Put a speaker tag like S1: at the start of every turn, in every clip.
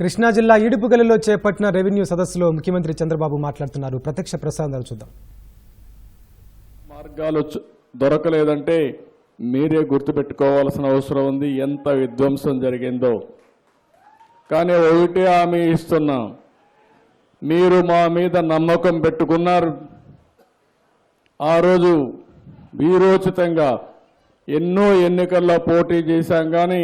S1: కృష్ణా జిల్లా ఇడుపుగలిలో చేపట్టిన రెవెన్యూ సదస్సులో ముఖ్యమంత్రి చంద్రబాబు మాట్లాడుతున్నారు. ప్రత్యక్ష ప్రసాదాలు చూద్దాం.
S2: మార్గాలు దొరకలేదంటే మీరే గుర్తుపెట్టుకోవాల్సిన అవసరం ఉంది. ఎంత విధ్వంసం జరిగిందో. కానీ ఒకటే హామీ ఇస్తున్నాం. మీరు మా మీద నమ్మకం పెట్టుకున్నారు. ఆ రోజు వీరోచితంగా ఎన్నో ఎన్నికల్లో పోటీ చేశాం కానీ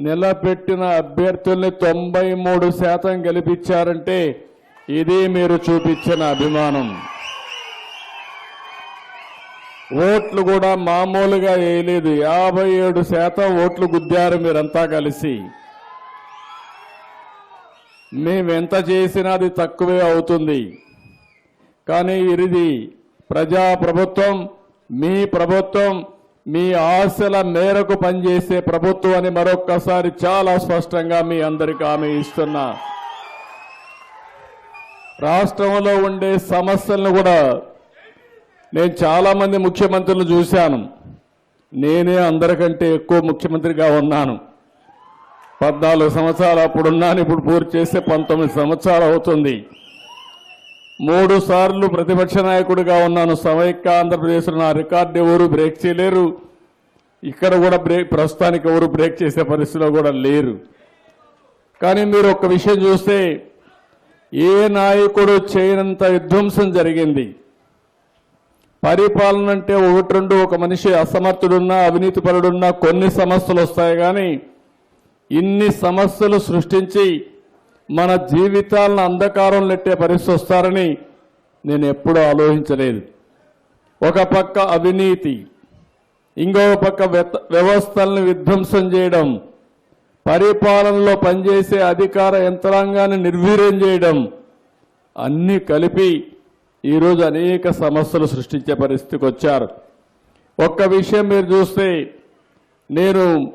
S2: నిలబెట్టిన అభ్యర్థుల్ని తొంభై మూడు శాతం గెలిపించారంటే ఇది మీరు చూపించిన అభిమానం. ఓట్లు కూడా మామూలుగా వేయలేదు. యాభై ఏడు శాతం ఓట్లు గుద్దారు మీరంతా కలిసి. మేమెంత చేసినా అది తక్కువే అవుతుంది. కానీ ఇది ప్రజా ప్రభుత్వం మీ ప్రభుత్వం మీ ఆశల మేరకు పనిచేసే ప్రభుత్వాన్ని మరొక్కసారి చాలా స్పష్టంగా మీ అందరికీ హామీ ఇస్తున్నా. రాష్ట్రంలో ఉండే సమస్యలను కూడా నేను చాలా మంది ముఖ్యమంత్రులు చూశాను. నేనే అందరికంటే ఎక్కువ ముఖ్యమంత్రిగా ఉన్నాను. పద్నాలుగు సంవత్సరాలు అప్పుడున్నాను ఇప్పుడు పూర్తి చేస్తే పంతొమ్మిది సంవత్సరాలు అవుతుంది. మూడు సార్లు ప్రతిపక్ష నాయకుడిగా ఉన్నాను. సమైక్య ఆంధ్రప్రదేశ్లో నా రికార్డు ఎవరు బ్రేక్ చేయలేరు. ఇక్కడ కూడా బ్రేక్ ప్రస్తుతానికి ఎవరు బ్రేక్ చేసే పరిస్థితిలో కూడా లేరు. కానీ మీరు ఒక విషయం చూస్తే ఏ నాయకుడు చేయనంత విధ్వంసం జరిగింది. పరిపాలన అంటే ఒకటి రెండు ఒక మనిషి అసమర్థుడున్నా అవినీతిపరుడున్నా కొన్ని సమస్యలు వస్తాయి కానీ ఇన్ని సమస్యలు సృష్టించి మన జీవితాలను అంధకారం నెట్టే పరిస్థితి వస్తారని నేను ఎప్పుడూ ఆలోచించలేదు. ఒక పక్క అవినీతి ఇంకో పక్క వ్యవస్థలను విధ్వంసం చేయడం పరిపాలనలో పనిచేసే అధికార యంత్రాంగాన్ని నిర్వీర్యం చేయడం అన్నీ కలిపి ఈరోజు అనేక సమస్యలు సృష్టించే పరిస్థితికి వచ్చారు. ఒక్క విషయం మీరు చూస్తే నేను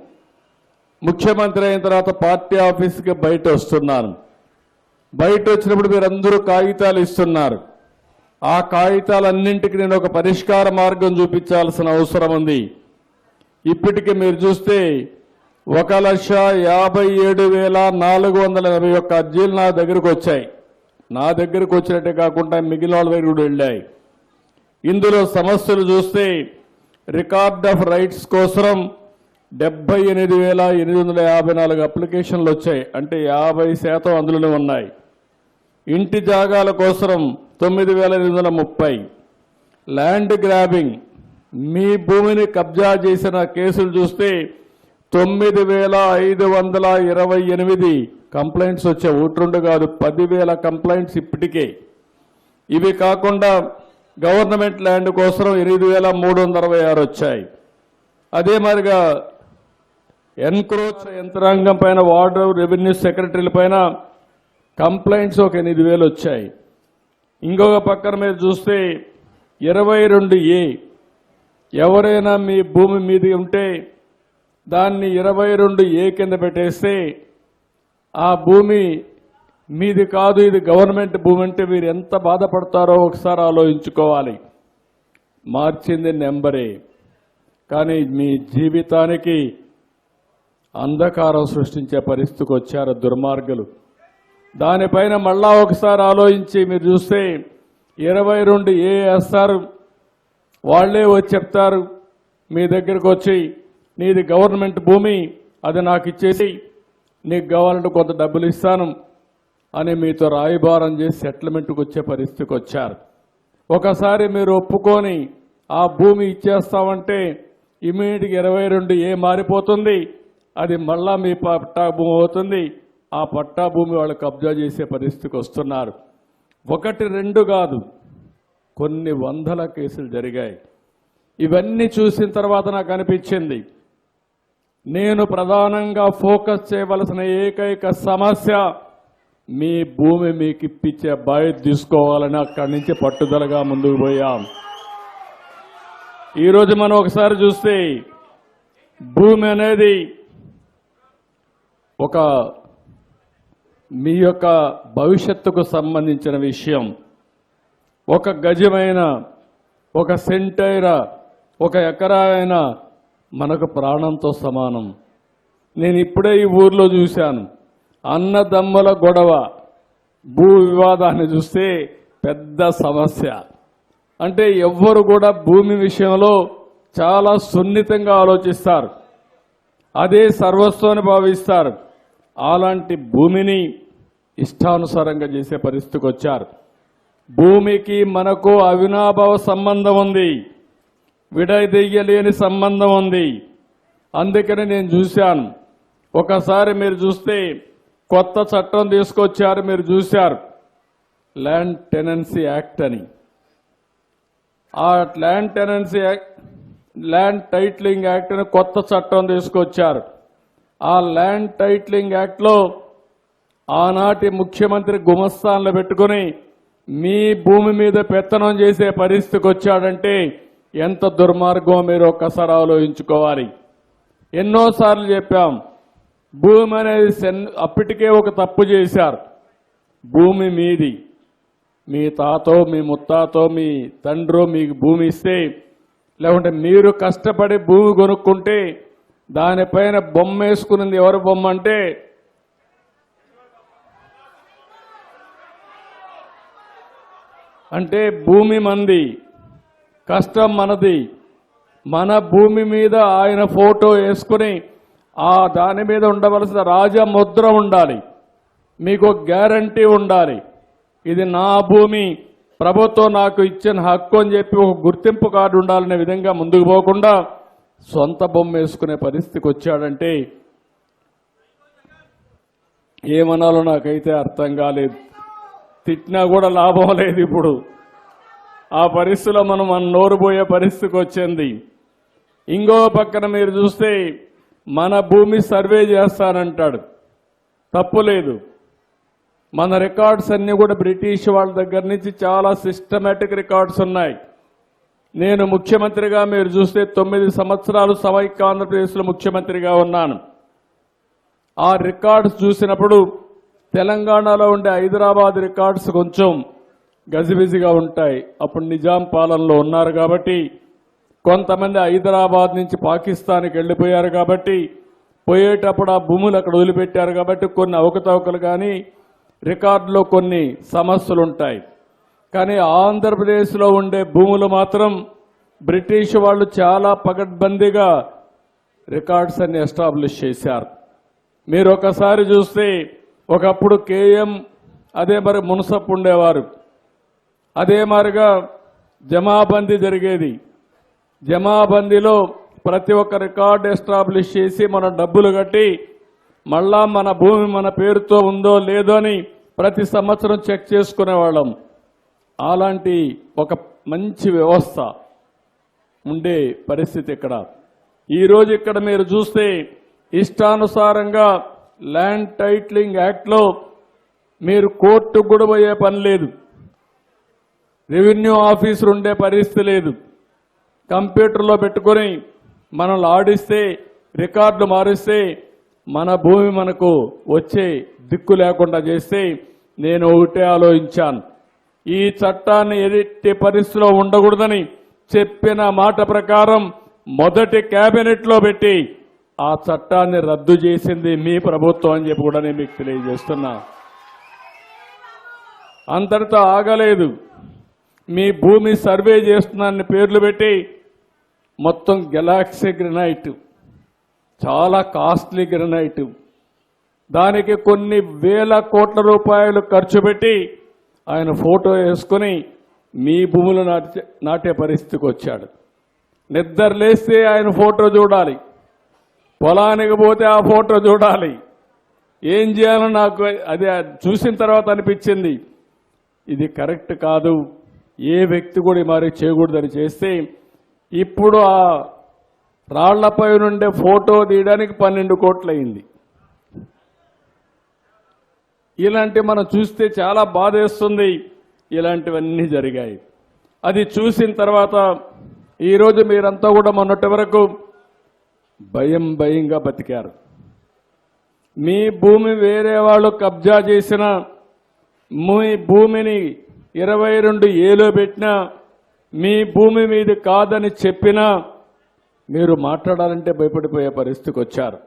S2: ముఖ్యమంత్రి అయిన తర్వాత పార్టీ ఆఫీస్కి బయట వస్తున్నాను. బయట వచ్చినప్పుడు మీరందరూ కాగితాలు ఇస్తున్నారు. ఆ కాగితాలన్నింటికి నేను ఒక పరిష్కార మార్గం చూపించాల్సిన అవసరం ఉంది. ఇప్పటికి మీరు చూస్తే ఒక లక్ష యాభై ఏడు వేల నాలుగు వందల ఎనభై ఒక్క అర్జీలు నా దగ్గరకు వచ్చాయి నా దగ్గరకు వచ్చినట్టే కాకుండా మిగిలిన వాళ్ళ దగ్గర కూడా వెళ్ళాయి. ఇందులో సమస్యలు చూస్తే రికార్డ్ ఆఫ్ రైట్స్ కోసం డెబ్బై ఎనిమిది వేల ఎనిమిది వందల యాభై నాలుగు అప్లికేషన్లు వచ్చాయి. అంటే యాభై శాతం అందులోనే ఉన్నాయి. ఇంటి జాగాల కోసం తొమ్మిది వేల ఎనిమిది వందల ముప్పై. Land grabbing. మీ భూమిని కబ్జా చేసిన కేసులు చూస్తే తొమ్మిది వేల ఐదు వందల ఇరవై ఎనిమిది కంప్లైంట్స్ వచ్చే ఒకటి కాదు పదివేల కంప్లైంట్స్ ఇప్పటికే. ఇవి కాకుండా గవర్నమెంట్ ల్యాండ్ కోసం ఎనిమిది వేల మూడు వందల అరవై ఆరు వచ్చాయి. అదే మాదిరిగా ఎన్క్రోచ్ యంత్రాంగం పైన వార్డు రెవెన్యూ సెక్రటరీల పైన కంప్లైంట్స్ ఒక ఎనిమిది వేలు వచ్చాయి. ఇంకొక పక్కన మీరు చూస్తే ఇరవై రెండు ఏ. ఎవరైనా మీ భూమి మీది ఉంటే దాన్ని ఇరవై రెండు ఏ కింద పెట్టేస్తే ఆ భూమి మీది కాదు ఇది గవర్నమెంట్ భూమి అంటే మీరు ఎంత బాధపడతారో ఒకసారి ఆలోచించుకోవాలి. మార్చింది నెంబరే. కానీ మీ జీవితానికి అంధకారం సృష్టించే పరిస్థితికి వచ్చారు దుర్మార్గులు. దానిపైన మళ్ళా ఒకసారి ఆలోచించి మీరు చూస్తే ఇరవై రెండు ఏ వేస్తారు వాళ్ళే వచ్చి చెప్తారు మీ దగ్గరకు వచ్చి నీది గవర్నమెంట్ భూమి అది నాకు ఇచ్చేసి నీకు కావాలంటే కొంత డబ్బులు ఇస్తాను అని మీతో రాయిభారం చేసి సెటిల్మెంట్కి వచ్చే పరిస్థితికి వచ్చారు. ఒకసారి మీరు ఒప్పుకొని ఆ భూమి ఇచ్చేస్తామంటే ఇమీడియట్గా ఇరవై రెండు ఏ మారిపోతుంది అది మళ్ళా మీ పట్టా భూమి అవుతుంది ఆ పట్టా భూమి వాళ్ళు కబ్జా చేసే పరిస్థితికి వస్తున్నారు. ఒకటి రెండు కాదు. కొన్ని వందల కేసులు జరిగాయి. ఇవన్నీ చూసిన తర్వాత నాకు అనిపించింది నేను ప్రధానంగా ఫోకస్ చేయవలసిన ఏకైక సమస్య మీ భూమి మీకు ఇప్పించే బాధ్యత తీసుకోవాలని అక్కడి నుంచి పట్టుదలగా ముందుకు పోయాం. ఈరోజు మనం ఒకసారి చూస్తే భూమి అనేది ఒక మీ యొక్క భవిష్యత్తుకు సంబంధించిన విషయం. ఒక గజమైన ఒక సెంటైర ఒక ఎకరా అయినా మనకు ప్రాణంతో సమానం. నేను ఇప్పుడే ఈ ఊర్లో చూశాను. అన్నదమ్ముల గొడవ భూ వివాదాన్ని చూస్తే పెద్ద సమస్య. అంటే ఎవ్వరు కూడా భూమి విషయంలో చాలా సున్నితంగా ఆలోచిస్తారు. అదే సర్వస్వాన్ని భావిస్తారు. అలాంటి భూమిని ఇష్టానుసారంగా చేసే పరిస్థితికి వచ్చారు. భూమికి మనకు అవినాభావ సంబంధం ఉంది. విడదీయలేని సంబంధం ఉంది. అందుకని నేను చూశాను. ఒకసారి మీరు చూస్తే కొత్త చట్టం తీసుకొచ్చారు మీరు చూశారు. ల్యాండ్ టెనెన్సీ యాక్ట్ అని. ఆ land tenancy act land titling act అని కొత్త చట్టం తీసుకొచ్చారు. ఆ ల్యాండ్ టైట్లింగ్ యాక్ట్లో ఆనాటి ముఖ్యమంత్రి గుమస్థాన్లో పెట్టుకుని మీ భూమి మీద పెత్తనం చేసే పరిస్థితికి వచ్చాడంటే ఎంత దుర్మార్గం మీరు ఒక్కసారి ఆలోచించుకోవాలి. ఎన్నోసార్లు చెప్పాం భూమి అనేది సెన్- అప్పటికే ఒక తప్పు చేశారు. భూమి మీది. మీ తాతో మీ ముత్తాతో మీ తండ్రో మీకు భూమి ఇస్తే లేకుంటే మీరు కష్టపడి భూమి కొనుక్కుంటే దానిపైన బొమ్మ వేసుకున్నది ఎవరు బొమ్మ అంటే అంటే భూమి మంది కష్టం మనది. మన భూమి మీద ఆయన ఫోటో వేసుకుని ఆ దాని మీద ఉండవలసిన రాజముద్ర ఉండాలి. మీకు గ్యారంటీ ఉండాలి. ఇది నా భూమి ప్రభుత్వం నాకు ఇచ్చిన హక్కు అని చెప్పి ఒక గుర్తింపు కార్డు ఉండాలనే విధంగా ముందుకు పోకుండా సొంత బొమ్మ వేసుకునే పరిస్థితికి వచ్చాడంటే ఏమనాలో నాకైతే అర్థం కాలేదు. తిట్టినా కూడా లాభం లేదు ఇప్పుడు. ఆ పరిస్థితిలో మనం మన నోరు పోయే పరిస్థితికి వచ్చింది. ఇంకో పక్కన మీరు చూస్తే మన భూమి సర్వే చేస్తానంటాడు. తప్పు లేదు. మన రికార్డ్స్ అన్నీ కూడా బ్రిటిష్ వాళ్ళ దగ్గర నుంచి చాలా సిస్టమేటిక్ రికార్డ్స్ ఉన్నాయి. నేను ముఖ్యమంత్రిగా మీరు చూస్తే తొమ్మిది సంవత్సరాలు సమైక్య ఆంధ్రప్రదేశ్లో ముఖ్యమంత్రిగా ఉన్నాను. ఆ రికార్డ్స్ చూసినప్పుడు తెలంగాణలో ఉండే హైదరాబాద్ రికార్డ్స్ కొంచెం గజిబిజిగా ఉంటాయి. అప్పుడు నిజాం పాలనలో ఉన్నారు కాబట్టి కొంతమంది హైదరాబాద్ నుంచి పాకిస్తాన్కి వెళ్ళిపోయారు కాబట్టి పోయేటప్పుడు ఆ భూములు అక్కడ వదిలిపెట్టారు కాబట్టి కొన్ని అవకతవకలు కానీ రికార్డులో కొన్ని సమస్యలు ఉంటాయి. కానీ ఆంధ్రప్రదేశ్లో ఉండే భూములు మాత్రం బ్రిటిష్ వాళ్ళు చాలా పకడ్బందీగా రికార్డ్స్ అన్ని ఎస్టాబ్లిష్ చేశారు. మీరు ఒకసారి చూస్తే ఒకప్పుడు కేఎం అదే మరి మున్సప్ ఉండేవారు. అదే మారిగా జమాబందీ జరిగేది. జమాబందీలో ప్రతి ఒక్క రికార్డు ఎస్టాబ్లిష్ చేసి మన డబ్బులు కట్టి మళ్ళా మన భూమి మన పేరుతో ఉందో లేదో అని ప్రతి సంవత్సరం చెక్ చేసుకునేవాళ్ళం. అలాంటి ఒక మంచి వ్యవస్థ ఉండే పరిస్థితి ఇక్కడ. ఈరోజు ఇక్కడ మీరు చూస్తే ఇష్టానుసారంగా ల్యాండ్ టైట్లింగ్ యాక్ట్లో మీరు కోర్టు కూడా పోయే పని లేదు. రెవెన్యూ ఆఫీసర్ ఉండే పరిస్థితి లేదు. కంప్యూటర్లో పెట్టుకొని మనల్ని ఆడిస్తే రికార్డులు మారిస్తే మన భూమి మనకు వచ్చే దిక్కు లేకుండా చేస్తే నేను ఒకటే ఆలోచించాను. ఈ చట్టాన్ని ఎట్టి పరిస్థితిలో ఉండకూడదని చెప్పిన మాట ప్రకారం మొదటి క్యాబినెట్లో పెట్టి ఆ చట్టాన్ని రద్దు చేసింది మీ ప్రభుత్వం అని చెప్పి కూడా నేను మీకు తెలియజేస్తున్నా. అంతటితో ఆగలేదు. మీ భూమి సర్వే చేస్తున్నాన్ని పేర్లు పెట్టి మొత్తం గెలాక్సీ గ్రెనైట్ చాలా కాస్ట్లీ గ్రెనైట్. దానికి కొన్ని వేల కోట్ల రూపాయలు ఖర్చు పెట్టి ఆయన ఫోటో వేసుకొని మీ భూములు నాటే నాటే పరిస్థితికి వచ్చాడు. నిద్రలేస్తే ఆయన ఫోటో చూడాలి. పొలానికి పోతే ఆ ఫోటో చూడాలి. ఏం చేయాలో నాకు అది చూసిన తర్వాత అనిపించింది. ఇది కరెక్ట్ కాదు. ఏ వ్యక్తి కూడా మరి చేయకూడదని చేస్తే ఇప్పుడు ఆ రాళ్ళపై నుండే ఫోటో తీయడానికి పన్నెండు కోట్లు అయింది. ఇలాంటి మనం చూస్తే చాలా బాధేస్తుంది. ఇలాంటివన్నీ జరిగాయి. అది చూసిన తర్వాత ఈరోజు మీరంతా కూడా మొన్నటి వరకు భయం భయంగా బతికారు. మీ భూమి వేరే వాళ్ళు కబ్జా చేసిన మీ భూమిని ఇరవై రెండు ఏలో పెట్టినా మీ భూమి మీది కాదని చెప్పినా మీరు మాట్లాడాలంటే భయపడిపోయే పరిస్థితికి వచ్చారు.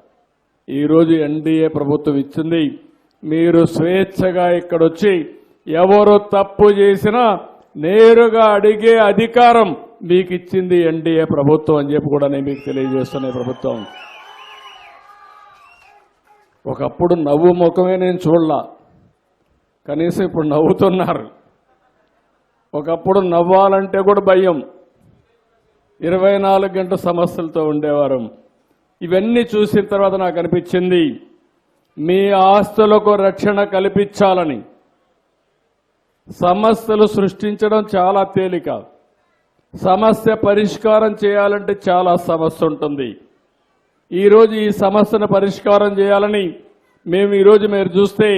S2: ఈరోజు ఎన్డీఏ ప్రభుత్వం ఇచ్చింది మీరు స్వేచ్ఛగా ఇక్కడొచ్చి ఎవరు తప్పు చేసినా నేరుగా అడిగే అధికారం మీకు ఇచ్చింది ఎన్డీఏ ప్రభుత్వం అని చెప్పి కూడా నేను మీకు తెలియజేస్తున్న ప్రభుత్వం. ఒకప్పుడు నవ్వు ముఖమే నేను చూడలా. కనీసం ఇప్పుడు నవ్వుతున్నారు. ఒకప్పుడు నవ్వాలంటే కూడా భయం. ఇరవై నాలుగు గంటల సమస్యలతో ఉండేవారు. ఇవన్నీ చూసిన తర్వాత నాకు అనిపించింది మీ ఆస్తులకు రక్షణ కల్పించాలని. సమస్యలు సృష్టించడం చాలా తేలిక. సమస్య పరిష్కారం చేయాలంటే చాలా సమస్య ఉంటుంది. ఈరోజు ఈ సమస్యను పరిష్కారం చేయాలని మేము ఈరోజు మీరు చూస్తే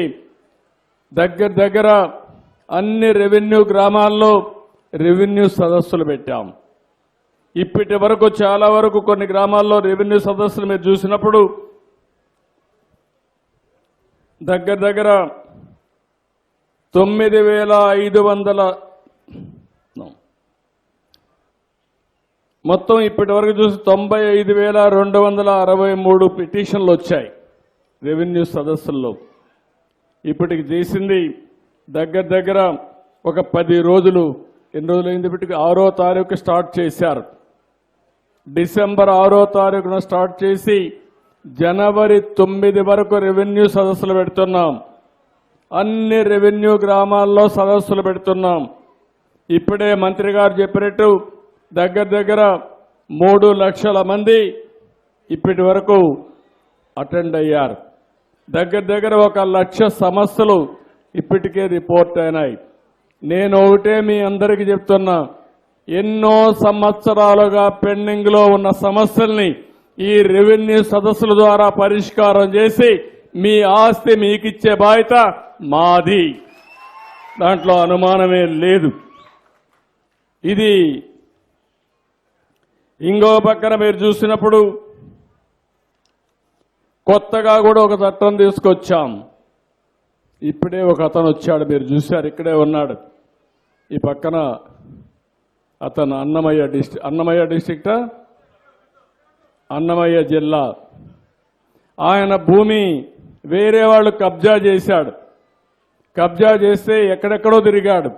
S2: దగ్గర దగ్గర అన్ని రెవెన్యూ గ్రామాల్లో రెవెన్యూ సదస్సులు పెట్టాం. ఇప్పటి వరకు చాలా వరకు కొన్ని గ్రామాల్లో రెవెన్యూ సదస్సులు మీరు చూసినప్పుడు దగ్గర దగ్గర తొమ్మిది వేల ఐదు వందల మొత్తం ఇప్పటి వరకు చూసి తొంభై ఐదు వేల రెండు వందల అరవై మూడు పిటిషన్లు వచ్చాయి రెవెన్యూ సదస్సుల్లో. ఇప్పటికి చేసింది దగ్గర దగ్గర ఒక పది రోజులు. ఎన్ని రోజులైంది ఇప్పటికి? ఆరో తారీఖు స్టార్ట్ చేశారు. డిసెంబర్ ఆరో తారీఖున స్టార్ట్ చేసి జనవరి తొమ్మిది వరకు రెవెన్యూ సదస్సులు పెడుతున్నాం. అన్ని రెవెన్యూ గ్రామాల్లో సదస్సులు పెడుతున్నాం. ఇప్పుడే మంత్రి గారు చెప్పినట్టు దగ్గర దగ్గర మూడు లక్షల మంది ఇప్పటి వరకు అటెండ్ అయ్యారు. దగ్గర దగ్గర ఒక లక్ష సమస్యలు ఇప్పటికే రిపోర్ట్ అయినాయి. నేను ఒకటే మీ అందరికీ చెప్తున్నా ఎన్నో సంవత్సరాలుగా పెండింగ్లో ఉన్న సమస్యల్ని ఈ రెవెన్యూ సదస్సుల ద్వారా పరిష్కారం చేసి మీ ఆస్తి మీకిచ్చే బాధ్యత మాది. దాంట్లో అనుమానమే లేదు. ఇది ఇంకో పక్కన మీరు చూసినప్పుడు కొత్తగా కూడా ఒక చట్టం తీసుకొచ్చాం. ఇప్పుడే ఒక అతను వచ్చాడు మీరు చూశారు ఇక్కడే ఉన్నాడు. ఈ పక్కన అతను అన్నమయ్య డిస్ట్రిక్ట్ అన్నమయ్య డిస్ట్రిక్టా అన్నమయ్య జిల్లా. ఆయన భూమి వేరే వాళ్ళు కబ్జా చేశాడు. కబ్జా చేస్తే ఎక్కడెక్కడో తిరిగాడు.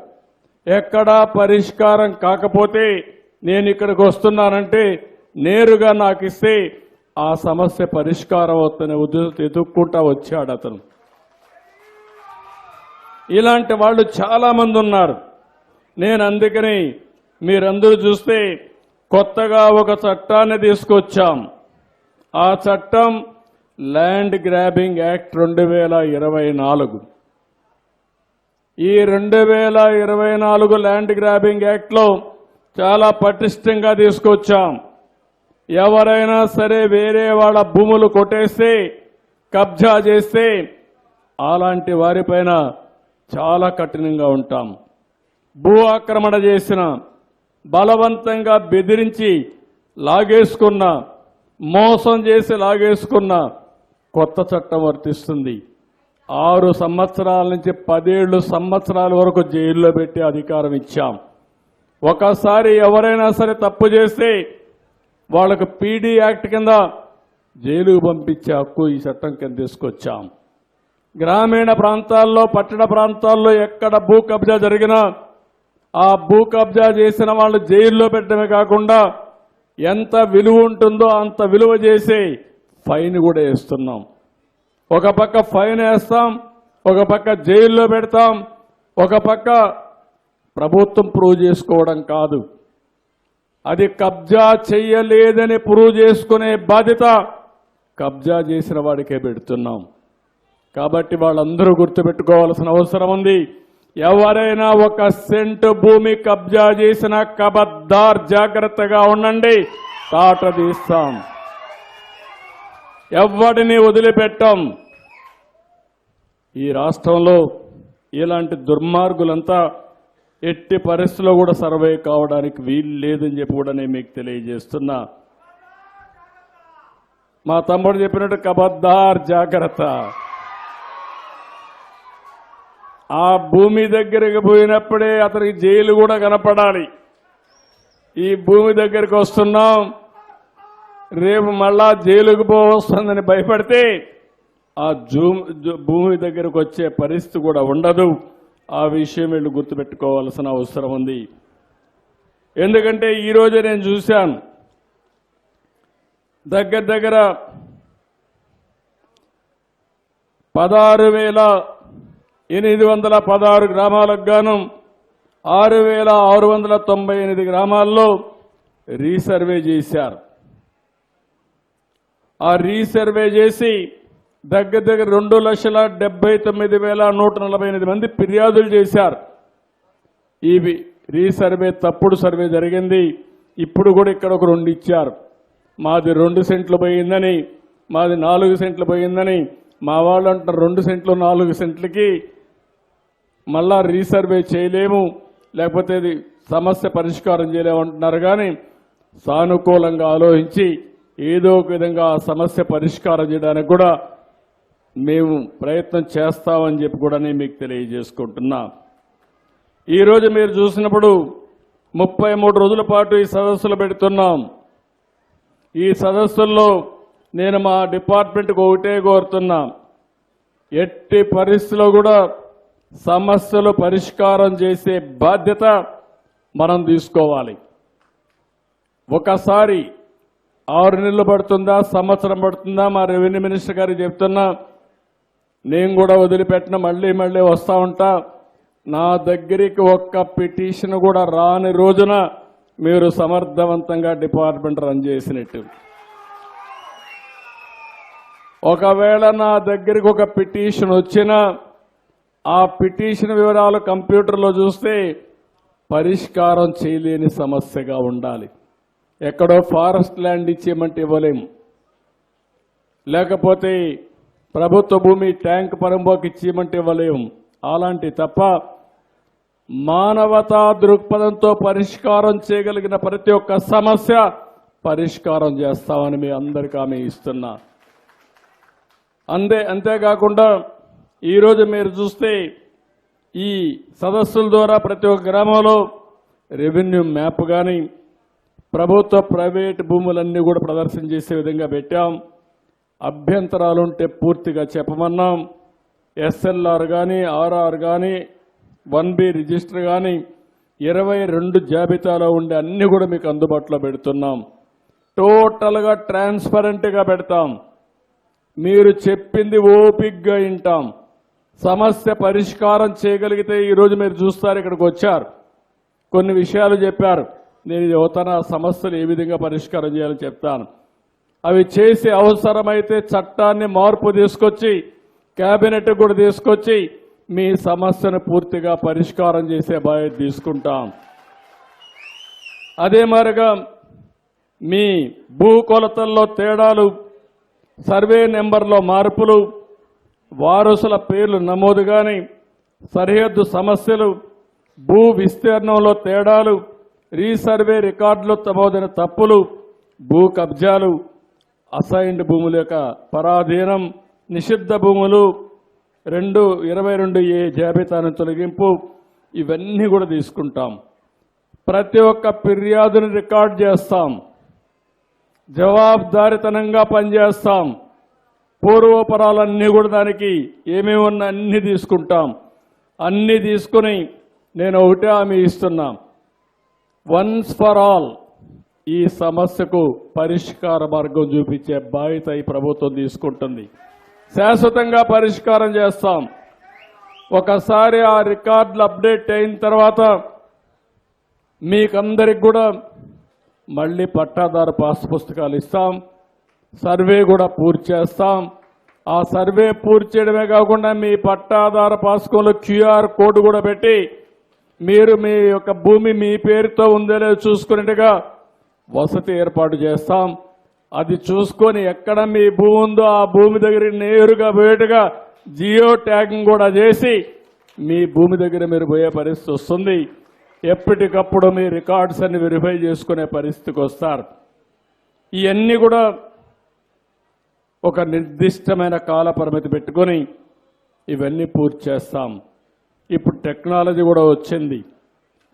S2: ఎక్కడా పరిష్కారం కాకపోతే నేను ఇక్కడికి వస్తున్నానంటే నేరుగా నాకు ఇస్తే ఆ సమస్య పరిష్కారం అవుతున్న ఎదుక్కుంటా వచ్చాడు అతను. ఇలాంటి వాళ్ళు చాలా మంది ఉన్నారు. నేను అందుకని మీరందరూ చూస్తే కొత్తగా ఒక చట్టాన్ని తీసుకొచ్చాం. ఆ చట్టం ల్యాండ్ గ్రాబింగ్ యాక్ట్ రెండు వేల ఇరవై నాలుగు. ఈ రెండు వేల ఇరవై నాలుగు ల్యాండ్ గ్రాబింగ్ యాక్ట్లో చాలా పటిష్టంగా తీసుకొచ్చాం. ఎవరైనా సరే వేరే వాళ్ళ భూములు కొట్టేస్తే కబ్జా చేస్తే అలాంటి వారిపైన చాలా కఠినంగా ఉంటాం. భూ ఆక్రమణ చేసిన బలవంతంగా బెదిరించి లాగేసుకున్న మోసం చేసి లాగేసుకున్న కొత్త చట్టం వర్తిస్తుంది. ఆరు సంవత్సరాల నుంచి పదేళ్ళు సంవత్సరాల వరకు జైల్లో పెట్టి అధికారం ఇచ్చాం. ఒకసారి ఎవరైనా సరే తప్పు చేస్తే వాళ్ళకు పీడీ యాక్ట్ కింద జైలుకు పంపించే హక్కు ఈ చట్టం కింద తీసుకొచ్చాం. గ్రామీణ ప్రాంతాల్లో పట్టణ ప్రాంతాల్లో ఎక్కడ భూ కబ్జా జరిగినా ఆ భూ కబ్జా చేసిన వాళ్ళు జైల్లో పెట్టడమే కాకుండా ఎంత విలువ ఉంటుందో అంత విలువ చేసి ఫైన్ కూడా వేస్తున్నాం. ఒక పక్క ఫైన్ వేస్తాం ఒక పక్క జైల్లో పెడతాం ఒక పక్క ప్రభుత్వం ప్రూవ్ చేసుకోవడం కాదు. అది కబ్జా చెయ్యలేదని ప్రూవ్ చేసుకునే బాధ్యత కబ్జా చేసిన వాడికే పెడుతున్నాం. కాబట్టి వాళ్ళందరూ గుర్తుపెట్టుకోవాల్సిన అవసరం ఉంది. ఎవరైనా ఒక సెంటు భూమి కబ్జా చేసిన కబద్దార్ జాగ్రత్తగా ఉండండి. తాట తీస్తాం. ఎవడిని వదిలిపెట్టాం? ఈ రాష్ట్రంలో ఇలాంటి దుర్మార్గులంతా ఎట్టి పరిస్థితుల్లో కూడా సర్వే కావడానికి వీలు లేదని చెప్పి కూడా నేను మీకు తెలియజేస్తున్నా. మా తమ్ముడు చెప్పినట్టు కబద్దార్ జాగ్రత్త. ఆ భూమి దగ్గరికి పోయినప్పుడే అతనికి జైలు కూడా కనపడాలి. ఈ భూమి దగ్గరికి వస్తున్నాం. రేపు మళ్ళా జైలుకు పోవస్తుందని భయపడితే ఆ జూమ్ భూమి దగ్గరకు వచ్చే పరిస్థితి కూడా ఉండదు. ఆ విషయం వీళ్ళు గుర్తుపెట్టుకోవాల్సిన అవసరం ఉంది. ఎందుకంటే ఈరోజు నేను చూశాను. దగ్గర దగ్గర పదహారు వేల ఎనిమిది వందల పదహారు గ్రామాలకు గాను ఆరు వేల ఆరు వందల తొంభై ఎనిమిది గ్రామాల్లో రీసర్వే చేశారు. ఆ రీసర్వే చేసి దగ్గర దగ్గర రెండు లక్షల డెబ్బై తొమ్మిది వేల నూట నలభై ఎనిమిది మంది ఫిర్యాదులు చేశారు. ఇవి రీసర్వే తప్పుడు సర్వే జరిగింది. ఇప్పుడు కూడా ఇక్కడ ఒక రెండు ఇచ్చారు. మాది రెండు సెంట్లు పోయిందని మాది నాలుగు సెంట్లు పోయిందని మా వాళ్ళు అంటారు రెండు సెంట్లు నాలుగు సెంట్లకి మళ్ళా రీసర్వే చేయలేము. లేకపోతే ఇది సమస్య పరిష్కారం చేయలేము అంటున్నారు కానీ సానుకూలంగా ఆలోచించి ఏదో ఒక విధంగా ఆ సమస్య పరిష్కారం చేయడానికి కూడా మేము ప్రయత్నం చేస్తామని చెప్పి కూడా నేను మీకు తెలియజేసుకుంటున్నా. ఈరోజు మీరు చూసినప్పుడు ముప్పై మూడు రోజుల పాటు ఈ సదస్సులు పెడుతున్నాం. ఈ సదస్సుల్లో నేను మా డిపార్ట్మెంట్కి ఒకటే కోరుతున్నా. ఎట్టి పరిస్థితిలో కూడా సమస్యలు పరిష్కారం చేసే బాధ్యత మనం తీసుకోవాలి. ఒకసారి ఆరు నెలలు పడుతుందా సంవత్సరం పడుతుందా మా రెవెన్యూ మినిస్టర్ గారు చెప్తున్నా నేను కూడా వదిలిపెట్టిన మళ్ళీ మళ్ళీ వస్తా ఉంటా. నా దగ్గరికి ఒక్క పిటిషన్ కూడా రాని రోజున మీరు సమర్థవంతంగా డిపార్ట్మెంట్ రన్ చేసినట్టు. ఒకవేళ నా దగ్గరికి ఒక పిటిషన్ వచ్చినా ఆ పిటిషన్ వివరాలు కంప్యూటర్లో చూస్తే పరిష్కారం చేయలేని సమస్యగా ఉండాలి. ఎక్కడో ఫారెస్ట్ ల్యాండ్ ఇచ్చేయమంటే ఇవ్వలేము లేకపోతే ప్రభుత్వ భూమి ట్యాంక్ పరంబోకి ఇచ్చేయమంటే ఇవ్వలేము అలాంటి తప్ప మానవతా దృక్పథంతో పరిష్కారం చేయగలిగిన ప్రతి ఒక్క సమస్య పరిష్కారం చేస్తామని మీ అందరికీ ఆమె ఇస్తున్నా. అంతే అంతేకాకుండా ఈరోజు మీరు చూస్తే ఈ సదస్సుల ద్వారా ప్రతి ఒక్క గ్రామంలో రెవెన్యూ మ్యాప్ కానీ ప్రభుత్వ ప్రైవేట్ భూములన్నీ కూడా ప్రదర్శన చేసే విధంగా పెట్టాం. అభ్యంతరాలుంటే పూర్తిగా చెప్పమన్నాం. ఎస్ఎల్ఆర్ కానీ ఆర్ఆర్ కానీ వన్ బి రిజిస్టర్ కానీ ఇరవై రెండు జాబితాలో ఉండే అన్నీ కూడా మీకు అందుబాటులో పెడుతున్నాం. టోటల్గా ట్రాన్స్పరెంట్గా పెడతాం. మీరు చెప్పింది ఓపిగ్గా వింటాం. సమస్య పరిష్కారం చేయగలిగితే ఈరోజు మీరు చూస్తారు ఇక్కడికి వచ్చారు. కొన్ని విషయాలు చెప్పారు. నేను యువతన సమస్యలు ఏ విధంగా పరిష్కారం చేయాలని చెప్తాను. అవి చేసి అవసరమైతే చట్టాన్ని మార్పు తీసుకొచ్చి కేబినెట్ కూడా తీసుకొచ్చి మీ సమస్యను పూర్తిగా పరిష్కారం చేసే బాధ్యత తీసుకుంటాం. అదే మరిగా మీ భూ కొలతల్లో తేడాలు సర్వే నెంబర్లో మార్పులు వారసుల పేర్లు నమోదు కానీ సరిహద్దు సమస్యలు భూ విస్తీర్ణంలో తేడాలు రీసర్వే రికార్డులో నమోదైన తప్పులు భూ కబ్జాలు అసైన్డ్ భూముల యొక్క పరాధీనం నిషిద్ధ భూములు రెండు ఇరవై రెండు ఏ జాబితాను తొలగింపు ఇవన్నీ కూడా తీసుకుంటాం. ప్రతి ఒక్క ఫిర్యాదుని రికార్డ్ చేస్తాం. జవాబుదారితనంగా పనిచేస్తాం. పూర్వపరాలన్నీ కూడా దానికి ఏమేమి ఉన్నా అన్ని తీసుకుంటాం. అన్నీ తీసుకుని నేను ఒకటే హామీ ఇస్తున్నా. వన్స్ ఫర్ ఆల్ ఈ సమస్యకు పరిష్కార మార్గం చూపించే బాధ్యత ఈ ప్రభుత్వం తీసుకుంటుంది. శాశ్వతంగా పరిష్కారం చేస్తాం. ఒకసారి ఆ రికార్డులు అప్డేట్ అయిన తర్వాత మీకందరికి కూడా మళ్ళీ పట్టాదారు పాస్ పుస్తకాలు ఇస్తాం సర్వే కూడా పూర్తి చేస్తాం. ఆ సర్వే పూర్తి చేయడమే కాకుండా మీ పట్టాదార పాస్కంలో క్యూఆర్ కోడ్ కూడా పెట్టి మీరు మీ యొక్క భూమి మీ పేరుతో ఉందో లేదో చూసుకునేట్టుగా వసతి ఏర్పాటు చేస్తాం. అది చూసుకొని ఎక్కడ మీ భూమి ఉందో ఆ భూమి దగ్గర నేరుగా పోయేట్టుగా జియో ట్యాగింగ్ కూడా చేసి మీ భూమి దగ్గర మీరు పోయే పరిస్థితి వస్తుంది. ఎప్పటికప్పుడు మీ రికార్డ్స్ అన్ని వెరిఫై చేసుకునే పరిస్థితికి వస్తారు. ఇవన్నీ కూడా ఒక నిర్దిష్టమైన కాల పరిమితి పెట్టుకొని ఇవన్నీ పూర్తి చేస్తాం. ఇప్పుడు టెక్నాలజీ కూడా వచ్చింది.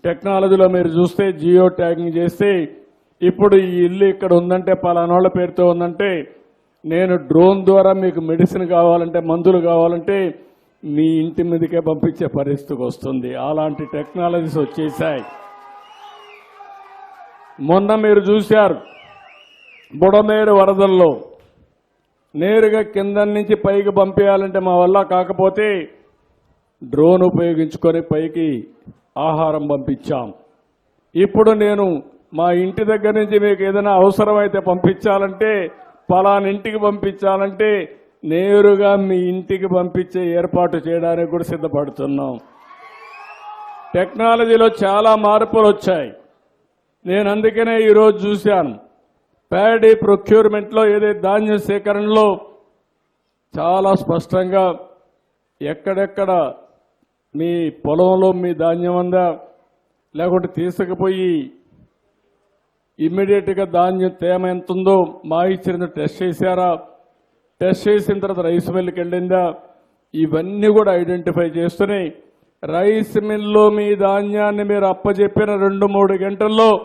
S2: టెక్నాలజీలో మీరు చూస్తే జియో ట్యాగింగ్ చేస్తే ఇప్పుడు ఈ ఇల్లు ఇక్కడ ఉందంటే పలానోళ్ళ పేరుతో ఉందంటే నేను డ్రోన్ ద్వారా మీకు మెడిసిన్ కావాలంటే మందులు కావాలంటే మీ ఇంటి మీదకే పంపించే పరిస్థితికి వస్తుంది. అలాంటి టెక్నాలజీస్ వచ్చేసాయి. మొన్న మీరు చూశారు బుడమేరు వరదల్లో నేరుగా కింద నుంచి పైకి పంపేయాలంటే మా వల్ల కాకపోతే డ్రోన్ ఉపయోగించుకొని పైకి ఆహారం పంపించాం. ఇప్పుడు నేను మా ఇంటి దగ్గర నుంచి మీకు ఏదైనా అవసరమైతే పంపించాలంటే పలానింటికి పంపించాలంటే నేరుగా మీ ఇంటికి పంపించే ఏర్పాటు చేయడానికి కూడా సిద్ధపడుతున్నాం. టెక్నాలజీలో చాలా మార్పులు వచ్చాయి. నేను అందుకనే ఈరోజు చూశాను. ప్యాడీ ప్రొక్యూర్మెంట్లో ఏదైతే ధాన్యం సేకరణలో చాలా స్పష్టంగా ఎక్కడెక్కడ మీ పొలంలో మీ ధాన్యం ఉందా లేకుంటే తీసుకుపోయి ఇమ్మీడియట్గా ధాన్యం తేమ ఎంత ఉందో మా ఇచ్చిన టెస్ట్ చేశారా టెస్ట్ చేసిన తర్వాత రైస్ మిల్కి వెళ్ళిందా? ఇవన్నీ కూడా ఐడెంటిఫై చేస్తున్నాయి. రైస్ మిల్లో మీ ధాన్యాన్ని మీరు అప్పచెప్పిన రెండు మూడు గంటల్లో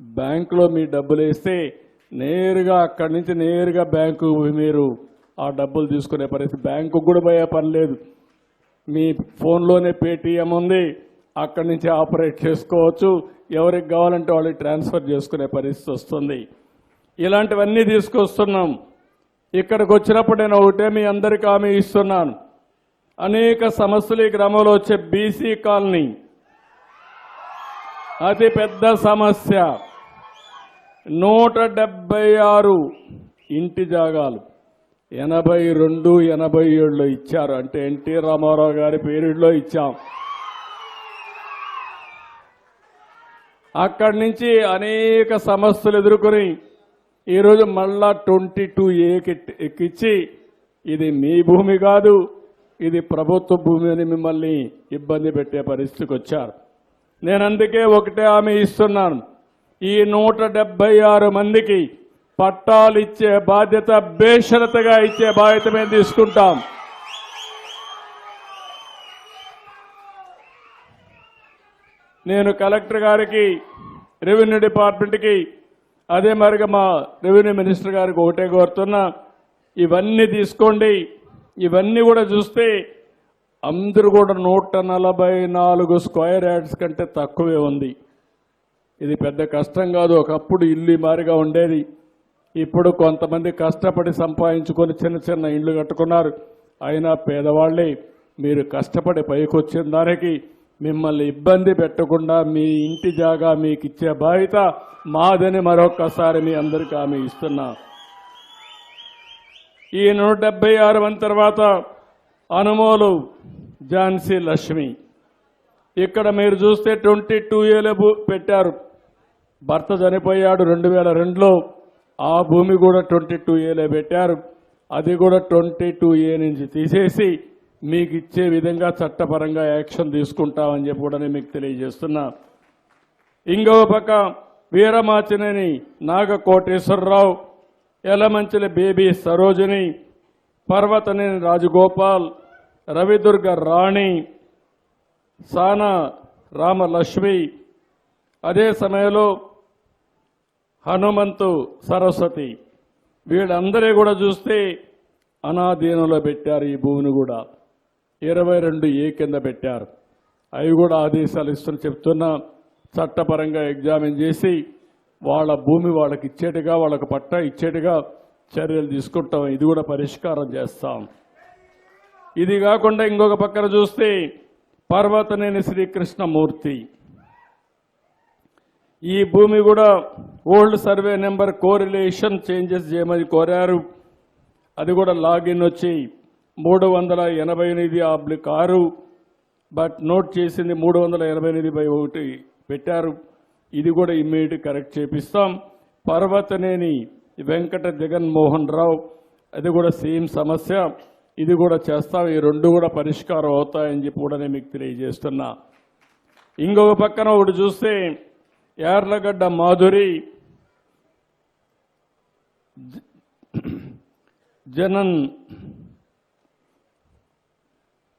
S2: బ్యాంకులో మీ డబ్బులు వేస్తే నేరుగా అక్కడి నుంచి నేరుగా బ్యాంకు మీరు ఆ డబ్బులు తీసుకునే పరిస్థితి. బ్యాంకు కూడా పోయే పని లేదు. మీ ఫోన్లోనే పేటీఎం ఉంది. అక్కడి నుంచి ఆపరేట్ చేసుకోవచ్చు. ఎవరికి కావాలంటే వాళ్ళకి ట్రాన్స్ఫర్ చేసుకునే పరిస్థితి వస్తుంది. ఇలాంటివన్నీ తీసుకొస్తున్నాం. ఇక్కడికి వచ్చినప్పుడు నేను ఒకటే మీ అందరికీ హామీ ఇస్తున్నాను. అనేక సమస్యలు ఈ గ్రామంలో వచ్చే బీసీ కాలనీ. అతి పెద్ద సమస్య. నూట డెబ్బై ఆరు ఇంటి జాగాలు. ఎనభై రెండు ఎనభై ఏడులో ఇచ్చారు. అంటే ఎన్టీ రామారావు గారి పీరియడ్లో ఇచ్చాం. అక్కడి నుంచి అనేక సమస్యలు ఎదుర్కొని ఈరోజు మళ్ళా ట్వంటీ టూ ఏకి ఎక్కిచ్చి ఇది మీ భూమి కాదు ఇది ప్రభుత్వ భూమి అని మిమ్మల్ని ఇబ్బంది పెట్టే పరిస్థితికి వచ్చారు. నేను అందుకే ఒకటే ఆమె ఇస్తున్నాను. ఈ నూట డెబ్బై ఆరు మందికి పట్టాలు ఇచ్చే బాధ్యత బేషరతగా ఇచ్చే బాధ్యత మేము తీసుకుంటాం. నేను కలెక్టర్ గారికి రెవెన్యూ డిపార్ట్మెంట్కి అదే మరిగా మా రెవెన్యూ మినిస్టర్ గారికి ఒకటే కోరుతున్నా ఇవన్నీ తీసుకోండి. ఇవన్నీ కూడా చూస్తే అందరూ కూడా నూట నలభై నాలుగు స్క్వేర్ యార్డ్స్ కంటే తక్కువే ఉంది. ఇది పెద్ద కష్టం కాదు. ఒకప్పుడు ఇల్లు మారిగా ఉండేది. ఇప్పుడు కొంతమంది కష్టపడి సంపాదించుకొని చిన్న చిన్న ఇండ్లు కట్టుకున్నారు. అయినా పేదవాళ్ళే మీరు కష్టపడి పైకి వచ్చిన దానికి మిమ్మల్ని ఇబ్బంది పెట్టకుండా మీ ఇంటి జాగా మీకు ఇచ్చే బాధ్యత మాదని మరొక్కసారి మీ అందరికీ ఆమె ఇస్తున్నా. ఈ నూట డెబ్బై ఆరు మంది తర్వాత అనుమోలు ఝాన్సీ లక్ష్మి. ఇక్కడ మీరు చూస్తే ట్వంటీ టూ ఏలో పెట్టారు. భర్త చనిపోయాడు రెండు వేల రెండులో. ఆ భూమి కూడా ట్వంటీ టూ ఏలే పెట్టారు. అది కూడా ట్వంటీ టూ ఏ నుంచి తీసేసి మీకు ఇచ్చే విధంగా చట్టపరంగా యాక్షన్ తీసుకుంటామని చెప్పి కూడా నేను మీకు తెలియజేస్తున్నా. ఇంకో పక్క వీరమాచినేని నాగ కోటేశ్వరరావు బేబీ సరోజిని పర్వతనేని రాజగోపాల్ రవిదుర్గ రాణి సానా రామలక్ష్మి. అదే సమయంలో హనుమంతు సరస్వతి. వీళ్ళందరూ కూడా చూస్తే అనాధీనంలో పెట్టారు ఈ భూమిని కూడా. ఇరవై రెండు ఏ కింద పెట్టారు. అవి కూడా ఆదేశాలు ఇస్తున్న చెప్తున్నా చట్టపరంగా ఎగ్జామిన్ చేసి వాళ్ళ భూమి వాళ్ళకి ఇచ్చేట్టుగా వాళ్ళకి పట్టా ఇచ్చేట్టుగా చర్యలు తీసుకుంటాం. ఇది కూడా పరిష్కారం చేస్తాం. ఇది కాకుండా ఇంకొక పక్కన చూస్తే పర్వతనేని శ్రీకృష్ణమూర్తి. ఈ భూమి కూడా old survey number correlation changes చేయమని కోరారు. అది కూడా లాగిన్ వచ్చి మూడు వందల ఎనభై ఎనిమిది ఆబ్లిక్ ఆరు బట్ నోట్ చేసింది మూడు వందల ఎనభై ఎనిమిది బై ఒకటి పెట్టారు. ఇది కూడా ఇమ్మీడియట్ కరెక్ట్ చేపిస్తాం. పర్వతనేని వెంకట జగన్మోహన్ రావు అది కూడా సేమ్ సమస్య. ఇది కూడా చేస్తాం. ఈ రెండు కూడా పరిష్కారం అవుతాయని చెప్పి కూడా నేను మీకు తెలియజేస్తున్నా. ఇంకొక పక్కన ఒకటి చూస్తే యార్లగడ్డ మాధురి జ- Janan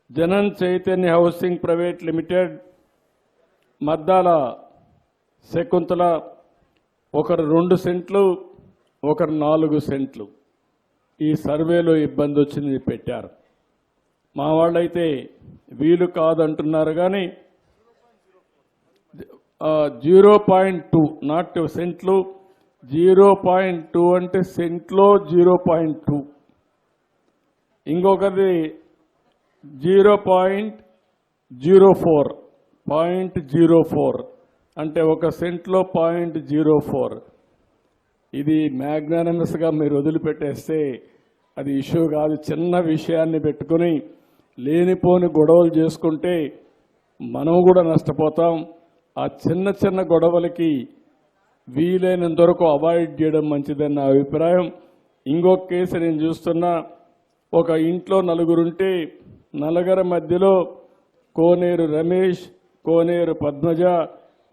S2: Janan Chaitanya housing private limited Maddala Sakuntala ఒకరు రెండు సెంట్లు ఒకరు నాలుగు సెంట్లు. ఈ సర్వేలో ఇబ్బంది వచ్చింది పెట్టారు. మా వాళ్ళైతే వీలు కాదంటున్నారు కానీ జీరో పాయింట్ టూ నాట్ సెంట్లు జీరో పాయింట్ టూ అంటే సెంట్లో zero point two. ఇంకొకది zero point zero four. Point zero four. అంటే ఒక సెంట్లో పాయింట్ జీరో ఫోర్. ఇది మ్యాగ్నానమస్గా మీరు వదిలిపెట్టేస్తే అది ఇష్యూ కాదు. చిన్న విషయాన్ని పెట్టుకుని లేనిపోని గొడవలు చేసుకుంటే మనం కూడా నష్టపోతాం. ఆ చిన్న చిన్న గొడవలకి వీలైనంత వరకు అవాయిడ్ చేయడం మంచిదని నా అభిప్రాయం. ఇంకొక కేసు నేను చూస్తున్నా. ఒక ఇంట్లో నలుగురుంటే నలుగురి మధ్యలో కోనేరు రమేష్ కోనేరు పద్మజ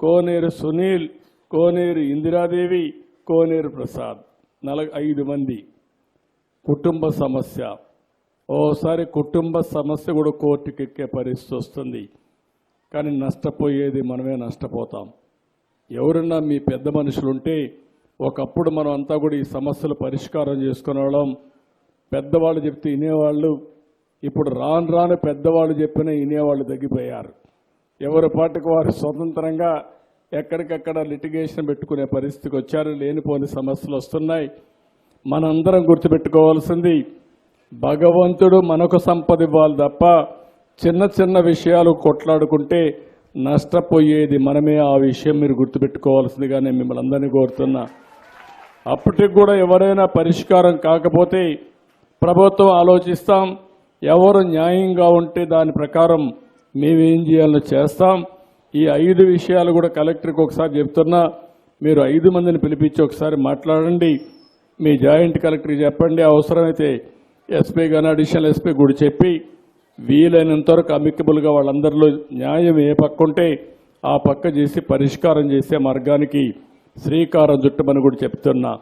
S2: కోనేరు సునీల్ కోనేరు ఇందిరాదేవి కోనేరు ప్రసాద్. నల ఐదు మంది. కుటుంబ సమస్య. ఓసారి కుటుంబ సమస్య కూడా కోర్టుకి ఎక్కే పరిస్థితి వస్తుంది. కానీ నష్టపోయేది మనమే నష్టపోతాం. ఎవరన్నా మీ పెద్ద మనుషులుంటే ఒకప్పుడు మనం అంతా కూడా ఈ సమస్యలు పరిష్కారం చేసుకునేవాళ్ళం. పెద్దవాళ్ళు చెప్తే వినేవాళ్ళు. ఇప్పుడు రాను రాను పెద్దవాళ్ళు చెప్పిన వినేవాళ్ళు తగ్గిపోయారు. ఎవరి పాటికి వారు స్వతంత్రంగా ఎక్కడికక్కడ లిటిగేషన్ పెట్టుకునే పరిస్థితికి వచ్చారు. లేనిపోని సమస్యలు వస్తున్నాయి. మనందరం గుర్తుపెట్టుకోవాల్సింది భగవంతుడు మనకు సంపద ఇవ్వాలి తప్ప చిన్న చిన్న విషయాలు కొట్లాడుకుంటే నష్టపోయేది మనమే. ఆ విషయం మీరు గుర్తుపెట్టుకోవాల్సిందిగా నేను మిమ్మల్ని అందరినీ కోరుతున్నా. అప్పటికి కూడా ఎవరైనా పరిష్కారం కాకపోతే ప్రభుత్వం ఆలోచిస్తాం. ఎవరు న్యాయంగా ఉంటే దాని ప్రకారం మేమేం చేయాలో చేస్తాం. ఈ ఐదు విషయాలు కూడా కలెక్టర్కి ఒకసారి చెప్తున్నా. మీరు ఐదు మందిని పిలిపించి ఒకసారి మాట్లాడండి. మీ జాయింట్ కలెక్టర్కి చెప్పండి. అవసరమైతే ఎస్పీ కానీ అడిషనల్ ఎస్పీ కూడా చెప్పి వీలైనంతవరకు అమికబుల్గా వాళ్ళందరిలో న్యాయం ఏ పక్క ఉంటే ఆ పక్క చేసి పరిష్కారం చేసే మార్గానికి శ్రీకారం చుట్టమని కూడా చెప్తున్నా.